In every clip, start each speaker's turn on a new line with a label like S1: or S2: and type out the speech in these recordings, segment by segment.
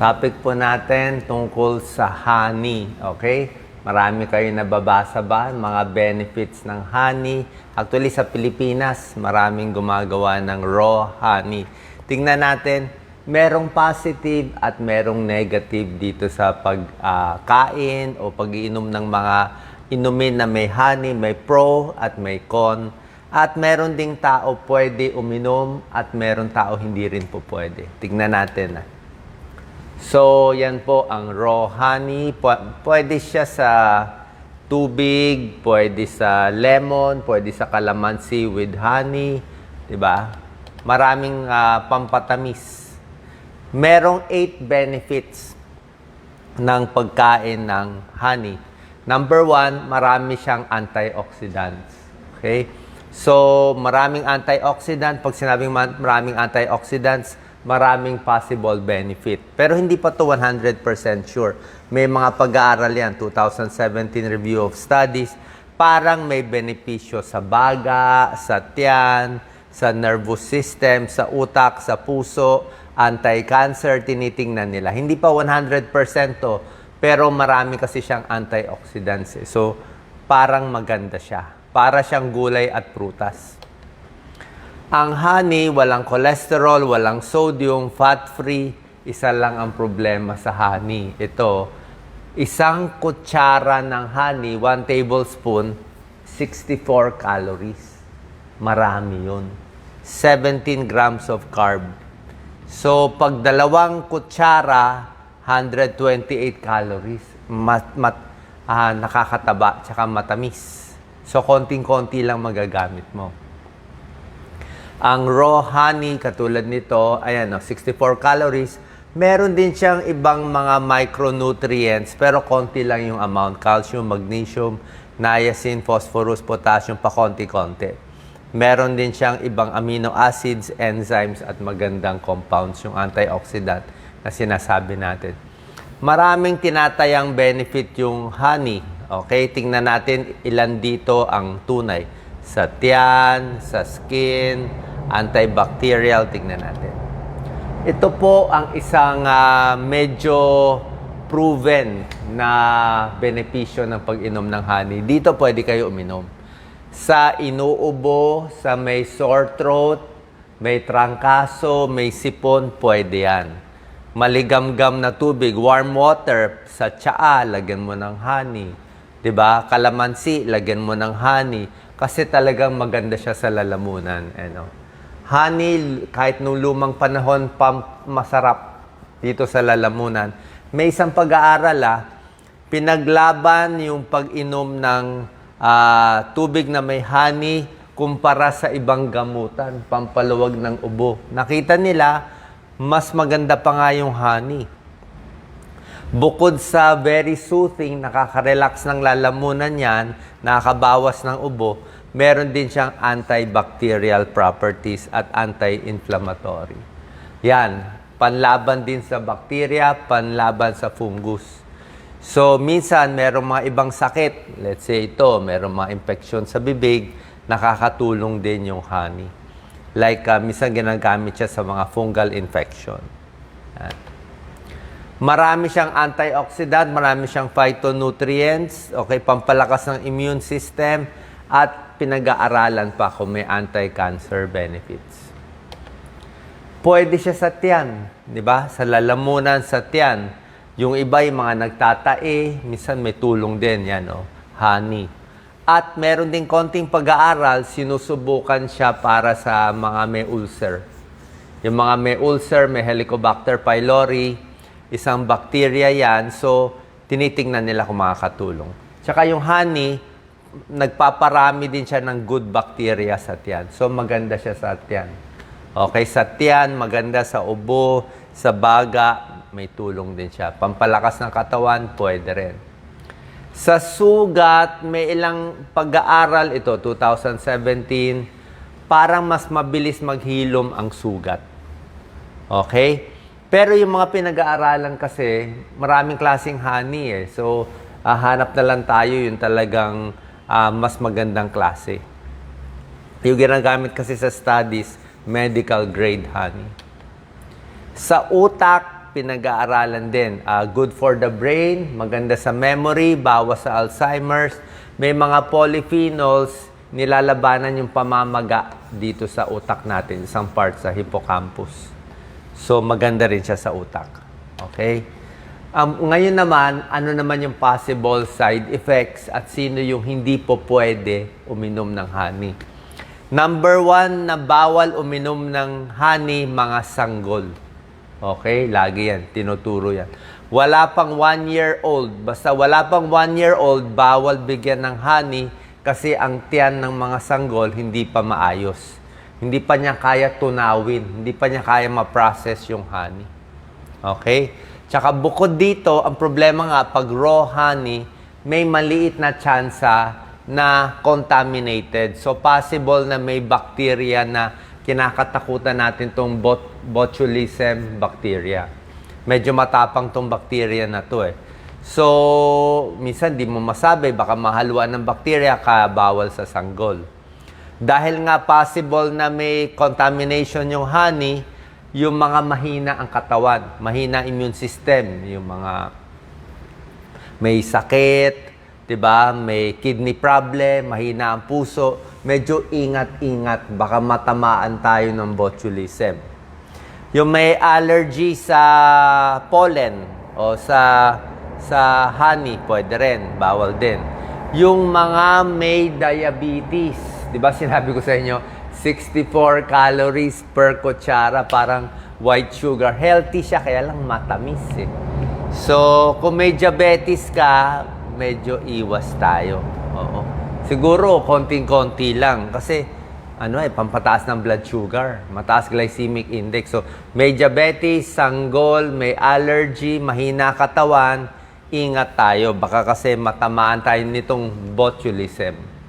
S1: Topic po natin tungkol sa honey, okay? Marami kayo nababasa ba mga benefits ng honey? Actually sa Pilipinas, maraming gumagawa ng raw honey. Tingnan natin, merong positive at merong negative dito sa pagkain o pag-iinom ng mga inumin na may honey, may pro at may con. At meron ding tao pwede uminom at meron tao hindi rin po pwede. Tingnan natin. Ah. So, yan po ang raw honey. Pu- Pwede siya sa tubig, pwede sa lemon, pwede sa calamansi with honey, ba? Maraming ah, pampatamis. Merong 8 benefits ng pagkain ng honey. Number one, marami siyang antioxidants. Okay? So, maraming antioxidant. Pag sinabing ma- maraming antioxidants, maraming possible benefit. Pero hindi pa to 100% sure. May mga pag-aaral yan, 2017 Review of Studies, parang may benepisyo sa baga, sa tiyan, sa nervous system, sa utak, sa puso, anti-cancer, tinitingnan nila. Hindi pa 100% to, pero marami kasi siyang antioxidants. Eh. So, parang maganda siya. Para siyang gulay at prutas. Ang honey, walang cholesterol, walang sodium, fat-free. Isa lang ang problema sa honey. Ito, isang kutsara ng honey, one tablespoon, 64 calories. Marami yun. 17 grams of carb. So, pag dalawang kutsara, 128 calories. Mat, mat, ah, nakakataba, tsaka matamis. So, konting-konti lang magagamit mo. Ang raw honey, katulad nito, ayan, no, 64 calories. Meron din siyang ibang mga micronutrients, pero konti lang yung amount. Calcium, magnesium, niacin, phosphorus, potassium, pa konti-konti. Meron din siyang ibang amino acids, enzymes, at magandang compounds, yung antioxidant na sinasabi natin. Maraming tinatayang benefit yung honey. Okay, tingnan natin ilan dito ang tunay. Sa tiyan, sa skin, antibacterial, tingnan natin. Ito po ang isang ah, medyo proven na benepisyo ng pag-inom ng honey. Dito pwede kayo uminom. Sa inuubo, sa may sore throat, may trangkaso, may sipon, pwede yan. Maligamgam na tubig, warm water, sa tsaa, lagyan mo ng honey. 'Di ba? Kalamansi, lagyan mo ng honey. Kasi talagang maganda siya sa lalamunan. Ano? Honey, kahit nung lumang panahon, pa masarap dito sa lalamunan. May isang pag-aaral ah, pinaglaban yung pag-inom ng ah, tubig na may honey kumpara sa ibang gamutan, pampaluwag ng ubo. Nakita nila, mas maganda pa nga yung honey. Bukod sa very soothing, nakaka-relax ng lalamunan yan, nakakabawas ng ubo, meron din siyang antibacterial properties at anti-inflammatory. Yan, panlaban din sa bacteria, panlaban sa fungus. So, minsan, merong mga ibang sakit. Let's say ito, merong mga infection sa bibig, nakakatulong din yung honey. Like, uh, minsan ginagamit siya sa mga fungal infection. Yan. Marami siyang antioxidant, marami siyang phytonutrients, okay, pampalakas ng immune system, at pinag-aaralan pa kung may anti-cancer benefits. Pwede siya sa tiyan, di ba? Sa lalamunan sa tiyan. Yung iba yung mga nagtatae, minsan may tulong din yan, oh, honey. At meron din konting pag-aaral, sinusubukan siya para sa mga may ulcer. Yung mga may ulcer, may Helicobacter pylori, isang bacteria yan, so tinitingnan nila kung makakatulong. Tsaka yung honey, nagpaparami din siya ng good bacteria sa tiyan. So maganda siya sa tiyan. Okay, sa tiyan, maganda sa ubo, sa baga, may tulong din siya. Pampalakas ng katawan, pwede rin. Sa sugat, may ilang pag-aaral ito, 2017, parang mas mabilis maghilom ang sugat. Okay? Pero yung mga pinag-aaralan kasi, maraming klaseng honey eh. So, ah, hanap na lang tayo yung talagang ah, mas magandang klase. Yung ginagamit kasi sa studies, medical grade honey. Sa utak, pinag-aaralan din. Ah, good for the brain, maganda sa memory, bawas sa Alzheimer's. May mga polyphenols, nilalabanan yung pamamaga dito sa utak natin, isang part sa hippocampus. So, maganda rin siya sa utak. Okay? Um, ngayon naman, ano naman yung possible side effects at sino yung hindi po pwede uminom ng honey? Number one na bawal uminom ng honey, mga sanggol. Okay? Lagi yan. Tinuturo yan. Wala pang one year old. Basta wala pang one year old, bawal bigyan ng honey kasi ang tiyan ng mga sanggol hindi pa maayos. Hindi pa niya kaya tunawin. Hindi pa niya kaya ma-process yung honey. Okay? Tsaka bukod dito, ang problema nga, pag raw honey, may maliit na tsansa na contaminated. So, possible na may bacteria na kinakatakutan natin itong bot- botulism bacteria. Medyo matapang tong bacteria na to eh. So, minsan di mo masabi, baka mahaluan ng bacteria ka bawal sa sanggol. Dahil nga possible na may contamination yung honey, yung mga mahina ang katawan, mahina immune system, yung mga may sakit, 'di ba? May kidney problem, mahina ang puso, medyo ingat-ingat baka matamaan tayo ng botulism. Yung may allergy sa pollen o sa sa honey, pwede rin, bawal din. Yung mga may diabetes, 'di ba sinabi ko sa inyo, 64 calories per kutsara, parang white sugar. Healthy siya, kaya lang matamis eh. So, kung may diabetes ka, medyo iwas tayo. Oo. Siguro, konting-konti lang. Kasi, ano eh, pampataas ng blood sugar. Mataas glycemic index. So, may diabetes, sanggol, may allergy, mahina katawan, ingat tayo. Baka kasi matamaan tayo nitong botulism.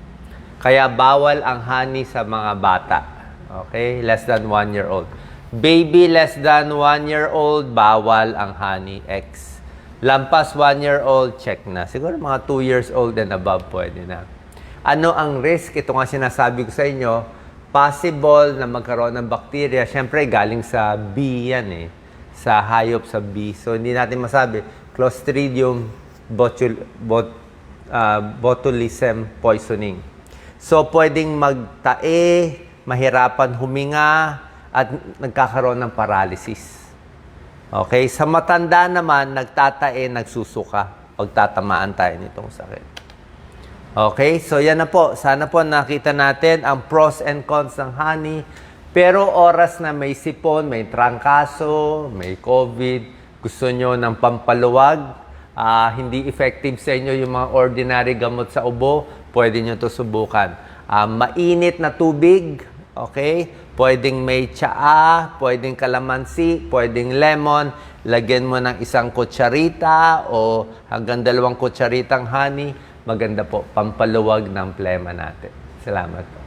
S1: Kaya bawal ang honey sa mga bata. Okay? Less than one year old. Baby less than one year old, bawal ang honey X. Lampas one year old, check na. Siguro mga two years old and above pwede na. Ano ang risk? Ito nga sinasabi ko sa inyo, possible na magkaroon ng bacteria. Siyempre, galing sa bee yan eh. Sa hayop, sa bee. So, hindi natin masabi. Clostridium botul, bot, ah, botulism poisoning. So, pwedeng magtae, mahirapan huminga, at nagkakaroon ng paralysis. Okay? Sa matanda naman, nagtatae, nagsusuka pag tatamaan tayo nitong sakit. Okay? So, yan na po. Sana po nakita natin ang pros and cons ng honey. Pero oras na may sipon, may trangkaso, may COVID, gusto nyo ng pampaluwag, ah, hindi effective sa inyo yung mga ordinary gamot sa ubo, pwede nyo to subukan. Ah, mainit na tubig, okay? Pwedeng may tsaa, pwedeng kalamansi, pwedeng lemon. Lagyan mo ng isang kutsarita o hanggang dalawang kutsaritang honey. Maganda po, pampaluwag ng plema natin. Salamat po.